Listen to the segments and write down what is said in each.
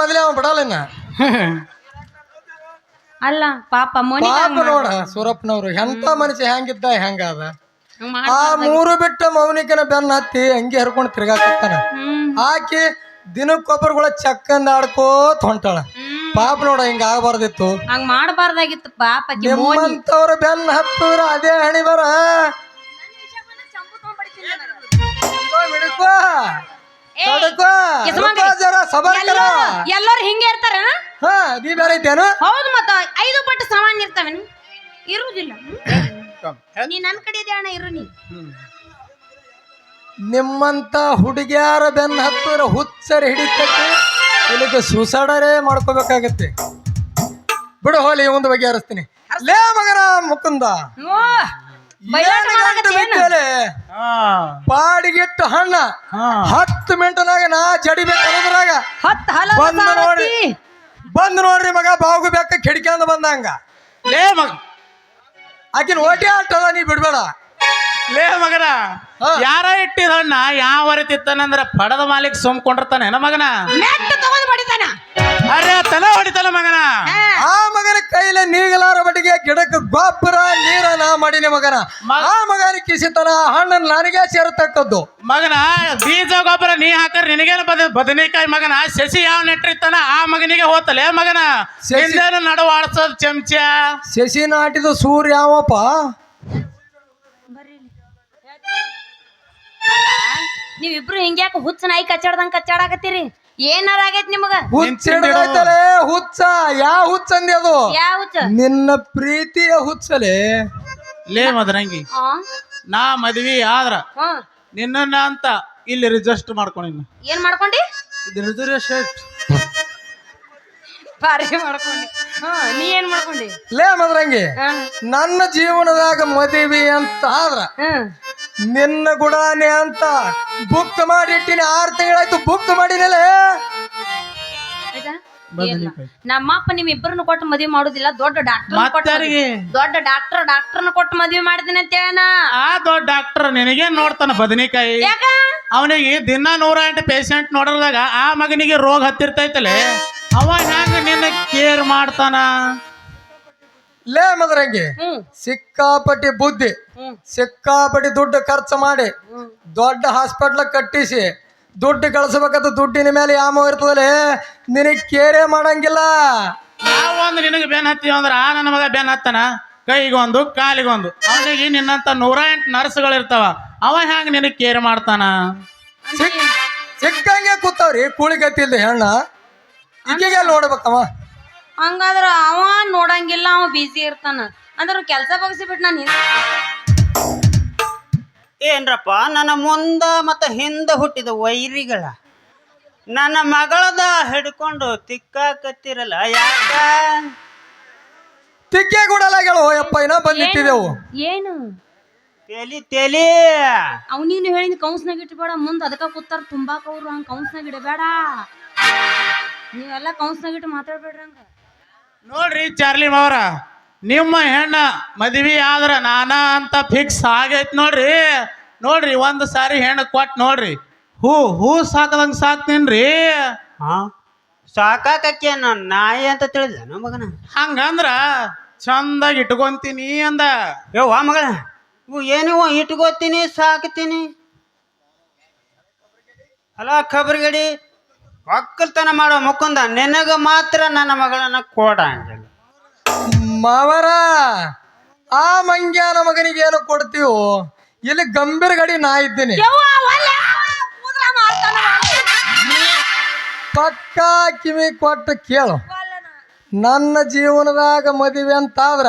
ಮೊದಲೇ ಅವನು ಬಿಡಲ್ಲ ಅಲ್ಲ ಪಾಪ ಮೋನಿಕಾ ಪಾಪ ನೋಡ ಸೂರಪ್ಪನವ್ರು ಎಂತ ಮನುಷ್ಯ ಹೆಂಗಿದ್ದ ಹೆಂಗಾದ ಆ ಮೂರು ಬಿಟ್ಟ ಮೌನಿಕನ ಬೆನ್ನ ಹತ್ತಿ ಹಂಗೆ ಹರ್ಕೊಂಡು ತಿರ್ಗಾಕತ್ತಾನ. ಆಕಿ ದಿನಕ್ಕೊಬ್ಬರುಗಳ ಚಕ್ಕಂದ ಆಡ್ಕೋತ ಹೊಂಟಾಳ. ಪಾಪ ನೋಡ ಹಿಂಗ ಆಗಬಾರ್ದಿತ್ತು. ಹಂಗ ಮಾಡಬಾರ್ದಾಗಿತ್ತು ಪಾಪ ನಿಮ್ಮಂತವ್ರ ಬೆನ್ನ ಹತ್ತಿದ್ರ ಅದೇ ಹಣಿ ಬರ. ಹಿಡ್ಕೋ ತಡ್ಕೋ, ಹಿಡ್ಕೋ ಜರ ಸಬರ್ ಕರ. ಎಲ್ಲರೂ- ಹಿಂಗೆ ಇರ್ತಾರ? ಹಾ ನೀ ಬೇರೆ ಐತೇನು ಹೌದು ಮತ್ತ ಐದು ಪಟ್ಟು ಸಾಮಾನ್ಯ ಇರ್ತಾವೇನು ಇರುವುದಿಲ್ಲ. ನೀ ನನ್ನ ಕಡೆ ಇದೆ ಅಣ್ಣ ಇರು ನೀ ನಿಮ್ಮಂತ ಹುಡುಗಿಯಾರ ಬೆನ್ನ ಹತ್ತಿರ ಹುಚ್ಚರಿ ಹಿಡಿತಕ್ಕೆ ಇಲ್ಲಿಗೆ ಸುಸಡರೇ ಮಾಡ್ಕೋಬೇಕಾಗತ್ತೆ. ಬಿಡು ಹೋಲಿ ಒಂದು ಬಗೆ ಹರಿಸ್ತೀನಿ ಲೇ ಮಗನ ಮುಕುಂದ. ಓ ಬೈಲಾಟ ಮಾಡಾಕತ್ತೇನ? ಬಿದ್ದಲೆ? ಪಾಡಿಗಿಟ್ಟು ಹಣ್ಣ. ಹತ್ತು ಮಿನಿಟ್ನಾಗ ನಾ ಜಡಿಬೇಕು ಅನ್ನೋದ್ರಾಗ. ಹತ್ತು ಹಲವು ಬಂದು ನೋಡಿ ಸಾರಥಿ. ಬಂದು ನೋಡ್ರಿ ಮಗ ಬಾವು ಬೆಕ್ಕ ಕಿಡಿಕ್ಯಾಂದ ಬಂದಂಗ. ಲೇ ಮಗ. ಆಕಿನ ಓಟಿ ಆಟದ ನೀ ಬಿಡ್ಬೇಡ. ಲೇ ಮಗನ ಹಾ. ಯಾರ ಇಟ್ಟಿದ ಹಣ್ಣ ಯಾವ ತಿತ್ತಾನಂದ್ರ ಪಡದ ಮಾಲಿಕ್ ಸೋಮ್ಕೊಂಡಿರ್ತಾನೆ ಮಗನ? ಮೆಟ್ಟ ಅರೆ ತಲೆ ಹೊಡಿತಾನ ಮಗನ. ಆ ಮಗನ ಕೈಲ ನೀಗಲಾರ ಬಡಿಗೆ ಗಿಡಕ್ಕೆ ಗೊಬ್ಬರ ನೀರ ನಾ ಮಾಡಿನಿ ಮಗನ. ಮ- ಆ ಮಗನ ಕಿಸಿತನ ಹಣ್ಣನ್ನು ನನಗೆ ಸೇರತಕ್ಕದ್ದು. ಮಗನ ಬೀಜ ಗೊಬ್ಬರ ನೀ ಹಾಕರ್ ನಿನಗೇನು ಬದ ಬದನೆಕಾಯಿ ಮಗನ? ಶಶಿ ಯಾವ ನೆಟ್ಟಿರ್ತಾನ? ಆ ಮಗನಿಗೆ ಹೋತಲೇ ಮಗನ? ಶಶಿ- ಹಿಂದೇನು ನಡು ಆಡ್ಸೋದ್ ಚಮಚ? ಶಶಿ ನಾಟಿದ ಸೂರ್ಯ ಯಾವಪ್ಪ? ನೀವಿಬ್ರು ಹಿಂಗ್ಯಾಕ ಹುಚ್ಚ ನಾಯಿ ಕಚ್ಚಾಡ್ದಂಗ ಕಚ್ಚಾಡಕತ್ತೀರಿ? ಏನಾರ ಆಗೈತ್ ನಿಮಗ? ಹುಚ್ಚ ಹುಚ್ಚ. ಯಾವ ಹುಚ್ಚ ಅಂದಿ ಅದು? ಯಾವ ಹುಚ್ಚ? ನಿನ್ನ ಪ್ರೀತಿಯ ಹುಚ್ಚಲೇ. ಲೇ ಮದರಂಗಿ. ಆ? ನಾ ಮದ್ವಿ ಆದ್ರ ಹಾ. ನಿನ್ನ ಅಂತ ಇಲ್ಲಿ ರಿಜಿಸ್ಟರ್ ಮಾಡ್ಕೊಂಡಿನ ಏನ್ ಮಾಡ್ಕೊಂಡಿ? ಪಾರಿ ಮಾಡ್ಕೊಂಡಿ. ನೀ ಏನ್ ಮಾಡ್ಕೊಂಡಿ? ಲೇ ಮದ್ರಂಗಿ. ನನ್ನ ಜೀವನದಾಗ ಮದುವೆ ಅಂತ ಆದ್ರ ಹ್ಮ್ ನಿನ್ನ ಗುಡಾನೆ ಅಂತ ಬುಕ್ ಮಾಡಿಟ್ಟಿನಿ ಆರು ತಿಂಗಳಾಯ್ತು ಬುಕ್ ಮಾಡಿನಲ್ಲ. ನಮ್ಮಪ್ಪ ನಿಮ್ ಇಬ್ಬರನ್ನು ಕೊಟ್ಟು ಮದ್ವೆ ಮಾಡುದಿಲ್ಲ ದೊಡ್ಡ ಡಾಕ್ಟರ್ ಮತ್ತಾರಿಗೆ ದೊಡ್ಡ ಡಾಕ್ಟರ್ ಡಾಕ್ಟರ್ನ ಕೊಟ್ಟು ಮದ್ವೆ ಮಾಡ್ತೀನಿ ಅಂತ ಹೇಳನ ಆ ದೊಡ್ಡ ಡಾಕ್ಟರ್ ನಿನಗೆ ನೋಡ್ತಾನ ಬದನೆಕಾಯಿ ಯಾಕ? ಅವನಿಗೆ ದಿನ ನೂರ ಎಂಟು ಪೇಷಂಟ್ ನೋಡಿದಾಗ ಆ ಮಗನಿಗೆ ರೋಗ ಹತ್ತಿರ್ತೈತಲೆ? ಅವ ಹ್ಯಾಂಗ ನಿನ್ನ ಕೇರ್ ಮಾಡ್ತಾನ? ಲೇ ಮದ್ರಂಗಿ ಸಿಕ್ಕಾಪಟ್ಟಿ ಬುದ್ಧಿ ಸಿಕ್ಕಾಪಟ್ಟಿ ದುಡ್ಡು ಖರ್ಚು ಮಾಡಿ ದೊಡ್ಡ ಹಾಸ್ಪಿಟ್ಲ್ ಕಟ್ಟಿಸಿ ದುಡ್ಡು ಕಳಿಸ್ಬೇಕಂತ ದುಡ್ಡಿನ ಮೇಲೆ ಯಾವ ಇರ್ತದಲೇ ನಿನಗೆ ಕೇರೆ ಮಾಡಂಗಿಲ್ಲ. ನಾವು ಒಂದು ನಿನಗೆ ಬೆನ್ ಹತ್ತೀವಿ ಅಂದ್ರೆ ಆ ನನ್ನ ಮಗ ಬೆನ್ ಹತ್ತನ? ಕೈಗೊಂದು ಕಾಲಿಗೊಂದು. ಅವನಿಗೆ ನಿನ್ನಂತ ನೂರ ಎಂಟು ನರ್ಸ್ಗಳು ಇರ್ತಾವ. ಅವ ಹ್ಯಾಂಗ ನಿನಗೆ ಕೇರ್ ಮಾಡ್ತಾನ? ಸಿಕ್ ಸಿಕ್ಕಂಗೆ ಕೂತಾವ್ರಿ ಕೂಳಿಗತ್ತಿಲ್ದ ಹೆಣ್ಣ. ಈಗೀಗ ನೋಡ್ಬೇಕವ? ಹಂಗಾದ್ರ ಅವ ಬಿಸಿ ಇರ್ತಾನ. ಅಂದ್ರೆ ಕೆಲಸ ಬಗ್ಸಿ ಬಿಟ್ಟು ನಾನು ಏನ್ರಪ್ಪ ನನ್ನ ಮುಂದ ಮತ್ತ ಹಿಂದೆ ಹುಟ್ಟಿದ ವೈರಿಗಳ. ನನ್ನ ಮಗಳದ ಹಿಡ್ಕೊಂಡು ತಿಕ್ಕಾಕತ್ತಿರಲ್ಲ ಯಾಕ? ತಿಕ್ಕೆ ಕೊಡಲಾಗಳು ಅಯ್ಯಪ್ಪ ಇನ್ನ ಬಂದಿಟ್ಟಿದೆವು ಏನು? ತೆಲಿ ತೆಲಿ. ಅವನಿಗೆ ಹೇಳಿದ ಕೌನ್ಸ್ನಾಗ ಇಟ್ಬೇಡ ಮುಂದ ಅದಕ್ಕ ಕೂತಾರ ತುಂಬಾಕ ಅವ್ರು ಹಂಗ ಕೌನ್ಸ್ನಾಗ ಇಡಬೇಡ. ನೀವೆಲ್ಲ ಕೌನ್ಸ್ನಾಗ ಇಟ್ಟು ಮಾತಾಡ್ಬೇಡ್ರಿ ಹಂಗ. ನೋಡ್ರಿ ಚಾರ್ಲಿ ಮಾವರ ನಿಮ್ಮ ಹೆಣ್ಣ ಮದ್ವಿ ಆದ್ರ ನಾನಾ ಅಂತ ಫಿಕ್ಸ್ ಆಗೈತ್ ನೋಡ್ರಿ. ನೋಡ್ರಿ ಒಂದು ಸಾರಿ ಹೆಣ್ಣು ಕೊಟ್ ನೋಡ್ರಿ. ಹೂ ಹೂ ಸಾಕದಂಗೆ ಸಾಕ್ತೀನ್ರಿ ಹಾ ಸಾಕಾಕಕ್ಕೆ ನಾನು ನಾಯಿ ಅಂತ ತಿಳಿದ ನಮ್ಮ ಮಗನ? ಹಂಗಂದ್ರ ಚಂದಾಗಿ ಇಟ್ಕೊಂತೀನಿ ಅಂದ. ಯವ್ವ ಮಗಳ ಇವು ಏನಿವ ಇಟ್ಕೋತೀನಿ ಸಾಕ್ತೀನಿ. ಅಲ್ಲ ಖಬರ್ಗಡಿ ಒಕ್ಕಲ್ತನ ಮಾಡೋ ಮುಕುಂದ ನಿನಗ ಮಾತ್ರ ನನ್ನ ಮಗಳನ್ನ ಕೊಡಂಗಿಲ್ಲ ಮಾವರ ಆ ಮಂಗ್ಯಾನ ಮಗನಿಗೆ ಏನು ಕೊಡ್ತೀವೋ ಇಲ್ಲಿ ಗಂಭೀರ ಗಡಿ ನಾ ಇದ್ದೀನಿ. ಪಕ್ಕ ಕಿವಿ ಕೊಟ್ಟು ಕೇಳು. ನನ್ನ ಜೀವನದಾಗ ಮದುವೆ ಅಂತಾದ್ರ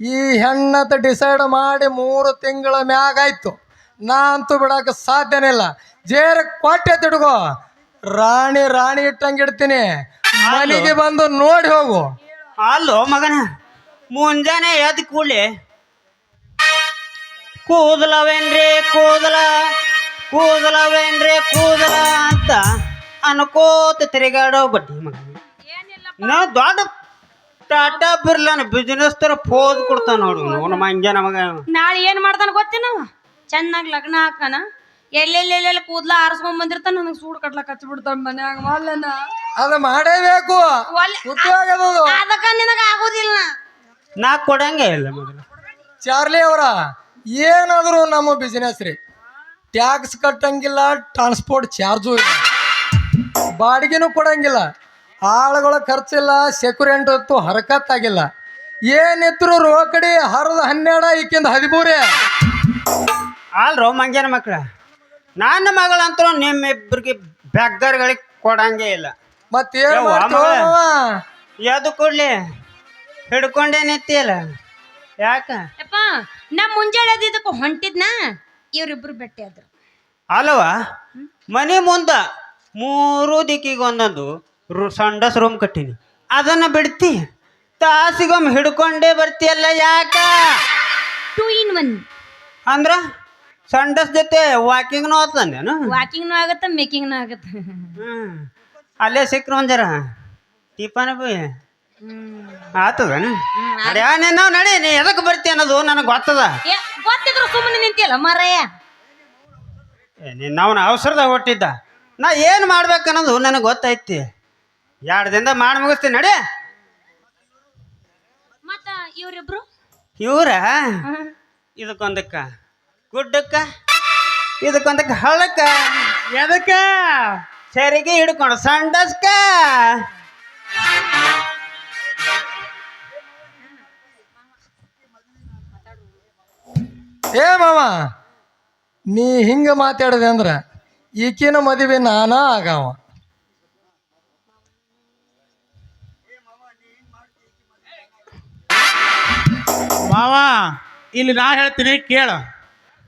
ಈ ಹೆಣ್ಣತ್ ಡಿಸೈಡ್ ಮಾಡಿ ಮೂರು ತಿಂಗಳ ಮ್ಯಾಗಾಯ್ತು ನಾ ಅಂತೂ ಬಿಡಕ್ಕೆ ಸಾಧ್ಯನೇ ಇಲ್ಲ. ಜೇರ ಕೊಟ್ಟೆ ತಿಡ್ಗೋ ರಾಣಿ ರಾಣಿ ಇಟ್ಟಂಗೆ ಇಡ್ತೀನಿ. ಮನೆಗೆ ಬಂದು ನೋಡಿ ಹೋಗು. ಅಲ್ಲೋ ಮಗನ ಮುಂಜಾನೆ ಎದ್ ಕೂಡ್ಲೆ ಕೂದಲವೇನ್ರಿ ಕೂದಲ? ಕೂದಲವೇನ್ರಿ ಕೂದಲ ಅಂತ ಅನ್ಕೋತ ತಿರುಗಾಡೋ ಬಡ್ಡಿ ಮಗನ. ನಾ ದೊಡ್ಡ ಟಾಟಾ ಬಿರ್ಲಾನ ಬಿಸ್ನೆಸ್ ತರ ಫೋದ್ ಕೊಡ್ತಾನ ನೋಡು. ನಮ್ಮ ಮಂಜಾನ ಮಗ. ನಾಳೆ ಏನ್ ಮಾಡ್ತಾನ ಗೊತ್ತೇನವ ಚೆನ್ನಾಗಿ ಲಗ್ನ ಹಾಕನ ಎಲ್ಲೆಲ್ಲೆಲ್ಲೆಲ್ಲ ಕೂದ್ಲ ಆರಿಸ್ಕೊಂಡ್ ಬಂದಿರ್ತಾನ ನನಗೆ ಸೂಡ್ ಕಟ್ಲಕ್ ಹಚ್ಚಿ ಬಿಡ್ತಾನ ಮನ್ಯಾಗ ಮಲ್ಲನ ಅದು ಮಾಡೇಬೇಕು. ಉದ್ಯೋಗ ಅದಕ್ಕ ನಿನಗ ಆಗುದಿಲ್ಲ ನಾ ಕೊಡಂಗೆ ಇಲ್ಲ ಮೊದಲು ಚಾರ್ಲಿ ಅವರ ಏನಾದರೂ ನಮ್ಮ ಬಿಸಿನೆಸ್ ರೀ. ಟ್ಯಾಕ್ಸ್ ಕಟ್ಟಂಗಿಲ್ಲ ಟ್ರಾನ್ಸ್ಪೋರ್ಟ್ ಚಾರ್ಜು ಇಲ್ಲ. ಬಾಡಿಗೆನೂ ಕೊಡಂಗಿಲ್ಲ. ಆಳುಗಳ ಖರ್ಚಿಲ್ಲ ಸೆಕ್ಯೂರೆಂಟ್ ಹೊತ್ತು ಹರಕತ್ತಾಗಿಲ್ಲ. ಏನಿದ್ರು ರೋಕಡಿ ಹರಿದ ಹನ್ನೆರಡ ಈಕಿಂದ ಹದಿಮೂರೇ. ಅಲ್ರೋ ಮಂಗ್ಯಾನ ಮಕ್ಳ? ನನ್ನ ಮಗಳಂತರೂ ನಿಮ್ಮಿಬ್ಬರಿಗೆ ಬೆಗ್ಗರ್ಗಳಿಗೆ ಕೊಡಂಗೆ ಇಲ್ಲ. ಮತ್ತೆ ಯವ್ವ, ಮಾಡ್ತೀವೋ ಮಗ. ಮಾವ? ಯಾವ್ದು ಕೊಡ್ಲಿ. ಹಿಡ್ಕೊಂಡೇ ಯಾಕ? ಯಪ್ಪ ನಾ ಮುಂಜಾನೆ ಅದಿದ್ದಕ್ಕೆ ಹೊಂಟಿದ್ನ? ಇವ್ರಿಬ್ರು ಭೇಟಿ ಆದ್ರು. ಅಲ್ವ ಮನೆ ಮುಂದ ಮೂರು ದಿಕ್ಕಿಗೆ ಒಂದೊಂದು ರು ಸಂಡಸ್ ರೂಮ್ ಕಟ್ಟಿನಿ. ಅದನ್ನ ಬಿಡ್ತಿ. ತಾಸಿಗೊಮ್ಮೆ ಹಿಡ್ಕೊಂಡೇ ಬರ್ತಿಯಲ್ಲ ಯಾಕ? ಟೂ ಇನ್ ಒನ್ ಅಂದ್ರ? ಸಂಡಸ್ ಜೊತೆ ವಾಕಿಂಗ್ನು ವಾಕಿಂಗ್ ವಾಕಿಂಗ್ನು ಆಗತ್ತೆ ಮೇಕಿಂಗ್ನು ಆಗತ್ತೆ. ಹ್ಮ್. ಅಲ್ಲೇ ಸಿಕ್ರು ಒಂದ್ ಜರ. Tiffin B. ಆತದನ? ಅಡ್ಯಾ ನೀನು ನಡಿ ನೀ ಎದಕ್ಕೆ ಬರ್ತೀಯ ಅನ್ನೋದು ನನಗೆ ಗೊತ್ತದ. ಏ, ಗೊತ್ತಿದ್ರು ಸುಮ್ಮನೆ ನಿಂತಿಯಲ್ಲ ಮರಯ್ಯ. ಏ, ನಿನ್ನ ಅವನ ಅವಸರದಾಗ ಹೊಟ್ಟಿದ್ದ. ನಾ ಏನು ಮಾಡ್ಬೇಕನ್ನೋದು ನನಗೆ ಗೊತ್ತೈತಿ. ಎರಡು ದಿನ ಮಾಡಿ ಮುಗಿಸ್ತೀನಿ ನಡಿ. ಮತ್ತ ಇವ್ರಿಬ್ರು? ಇವ್ರ? ಇದಕ್ಕೊಂದಕ್ಕ. ಗುಡ್ಡಕ್ಕ? ಇದಕ್ಕೊಂದಕ್ಕೆ ಹಳ್ಳಕ್ಕ? ಎದಕ್ಕ? ಸರಿಗೆ ಹಿಡ್ಕೊಂಡು ಸಂಡಸ್ಕ? ಏ ಮಾವ ನೀ ಹಿಂಗ ಮಾತಾಡಿದೆ ಅಂದ್ರ ಈಕಿನ ಮದುವೆ ನಾನಾ ಆಗವ. ಮಾವ ಇಲ್ಲಿ ನಾ ಹೇಳ್ತೀನಿ ಕೇಳ.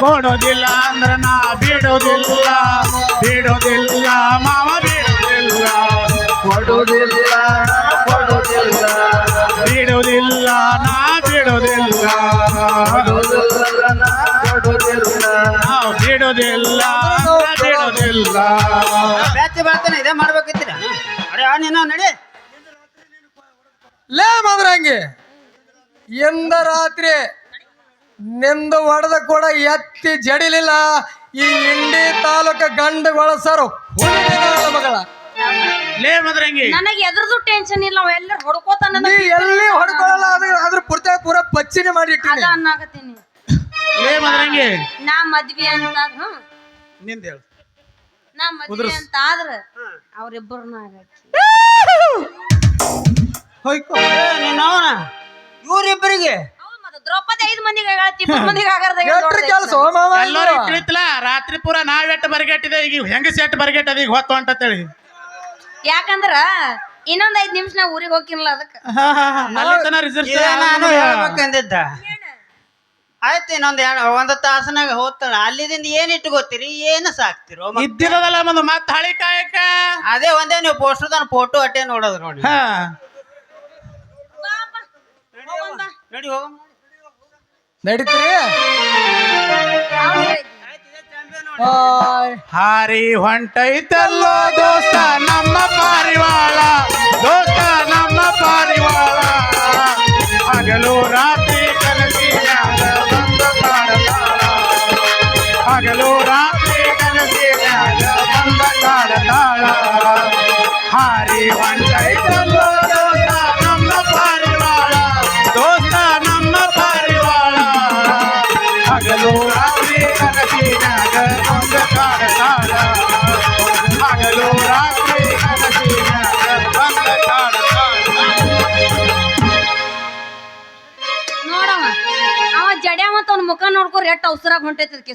ಕೊಡೋದಿಲ್ಲ ಅಂದ್ರ ನಾ ಬಿಡೋದಿಲ್ಲ. ಬಿಡೋದಿಲ್ಲ ಮಾವ ಬಿಡೋದಿಲ್ಲ. ಬಿಡೋದಿಲ್ಲ ನಾ ಬಿಡೋದಿಲ್ಲ. ನಾವು ಬಿಡೋದಿಲ್ಲ ಅಂದ್ರ ಬಿಡೋದಿಲ್ಲ. ಬ್ಯಾಚಿ ಬರ್ತಾನೆ ಇದೇ ಮಾಡ್ಬೇಕಿತ್ತೀರ? ಅರೆ ನೀನು ನಡಿ. ಲೇ ಮದ್ರಂಗಿ ಎಂದ ರಾತ್ರಿ ನಿಂದ ಒಡೆದ ಕೂಡ ಎತ್ತಿ ಜಡಿಲಿಲ್ಲ. ಈ ಇಂಡಿ ತಾಲೂಕ ಗಂಡು ಬಳಸರು ಮಗಳ. ಲೇ ಮದ್ರಂಗಿ. ನನಗೆ ಎದ್ರದ್ದು ಟೆನ್ಷನ್ ಇಲ್ಲ ಅವ ಎಲ್ಲರೂ ಹೊಡ್ಕೋತಾನ ನೀ ಎಲ್ಲಿ ಹೊಡ್ಕೊಳ್ಳಲ್ಲ ಅದು ಅದ್ರ ಪೂರ್ತಿ ಪೂರ ಪಚ್ಚಿನ ಮಾಡಿ ಅದ ಇಟ್ಟಿನಿ ಅನ್ನಾಗತ್ತೀನಿ ಲೇ ಮದ್ರಂಗಿ. ನಾ ಮದ್ವಿ ಅಂತಾದ್ರು ನಿಂದ ಹೇಳು. ನಾ ಮದ್ವಿ ಅಂತ ಆದ್ರ ಅವ್ರಿಬ್ಬರನ್ನ ಹೋಯ್ಕೋ. ಅವನ. ಮತ್ತ ದ್ರೌಪದಿ ಐದ್ ಮಂದಿಗೆ ಮಂದಿಗೆ ಎಟ್ರ ಕೆಲಸ ಮಾವ ಇದು? ಎಲ್ಲರೂ ತಿಳಿತಲ್ಲ ರಾತ್ರಿ ಪೂರ ನಾವೆಟ್ಟು ಬರ್ಗೆಟ್ಟಿದೆ ಈಗ ಹೆಂಗಸ ಸೆಟ್ ಬರಗೆಟ್ಟದ ಈಗ ಹೊತ್ತು ಅಂತ ಹೇಳಿ ಯಾಕಂದ್ರ ಇನ್ನೊಂದ್ ಐದ್ ನಿಮಿಷ ನಾ ಊರಿಗೆ ಹೋಗಿನಲ್ಲ ಅದಕ್ಕೆ. ನಾನು ಹೇಳ್ಬೇಕಂದಿದ್ದ. ಆಯ್ತು ಇನ್ನೊಂದ್ ಎರಡು ಒಂದ್ ತಾಸನಾಗ ಹೋಗ್ತಾಳ. ಅಲ್ಲಿದಿಂದ ಏನ್ ಇಟ್ಕೋತೀರಿ ಏನು ಸಾಕ್ತಿರೋ ಮತ್ತ್? ಇದ್ದಿರೋದಲ್ಲ ಒಂದು ಮತ್ತ ಹಳಿ ಕಾಯಕ? ಅದೇ ಒಂದೇ ನೀವು ಪೋಸ್ಟರ್ ಫೋಟೋ ಅಟ್ಟೆ ನೋಡೋದು ನೋಡಿ. ಹಾ. ನಡಿ ಹೋಗಮ್ಮ ನಡೀತೀರಿ? ಹಾರಿ ಹೊಂಟೈತಲ್ಲೋ ದೋಸ್ತ ನಮ್ಮ ಪಾರಿವಾಳ. ದೋಸ್ತ ನಮ್ಮ ಪಾರಿವಾಳ. ಹಗಲು ರಾತ್ರಿ ಮುಖ ಅವಸರಾಗ ಹೊಂಟೈತಿ ಅದಕ್ಕೆ